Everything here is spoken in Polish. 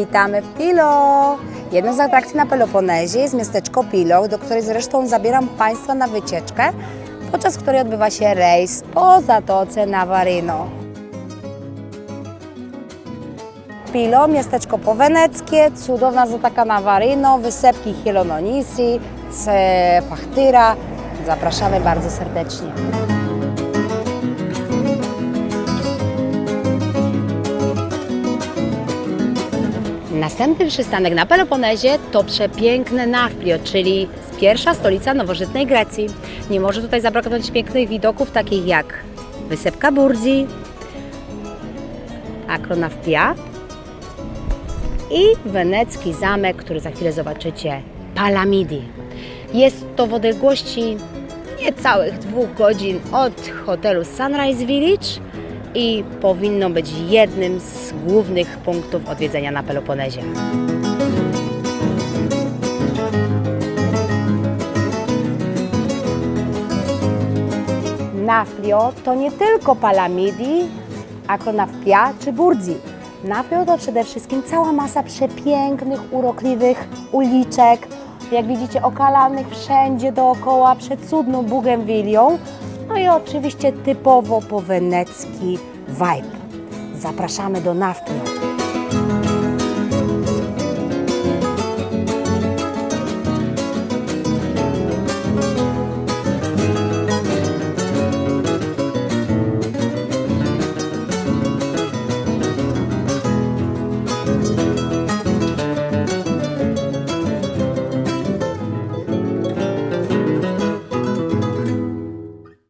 Witamy w Pilo! Jedną z atrakcji na Peloponezie jest miasteczko Pilo, do której zresztą zabieram Państwa na wycieczkę, podczas której odbywa się rejs po Zatoce Navarino. Pilo, miasteczko poweneckie, cudowna Zatoka Navarino, wysepki Hielononisi, Fachtyra. Zapraszamy bardzo serdecznie. Następny przystanek na Peloponezie to przepiękne Nafplio, czyli pierwsza stolica nowożytnej Grecji. Nie może tutaj zabraknąć pięknych widoków takich jak wysepka Burdzi, Akronafpia i wenecki zamek, który za chwilę zobaczycie, Palamidi. Jest to w odległości niecałych dwóch godzin od hotelu Sunrise Village i powinno być jednym z głównych punktów odwiedzenia na Peloponezie. Naflio to nie tylko Palamidi, Akronafpia czy Burdzi. Naflio to przede wszystkim cała masa przepięknych, urokliwych uliczek, jak widzicie okalanych wszędzie dookoła przed cudną bugenwilią. No i oczywiście typowo po wenecki vibe. Zapraszamy do Naflio.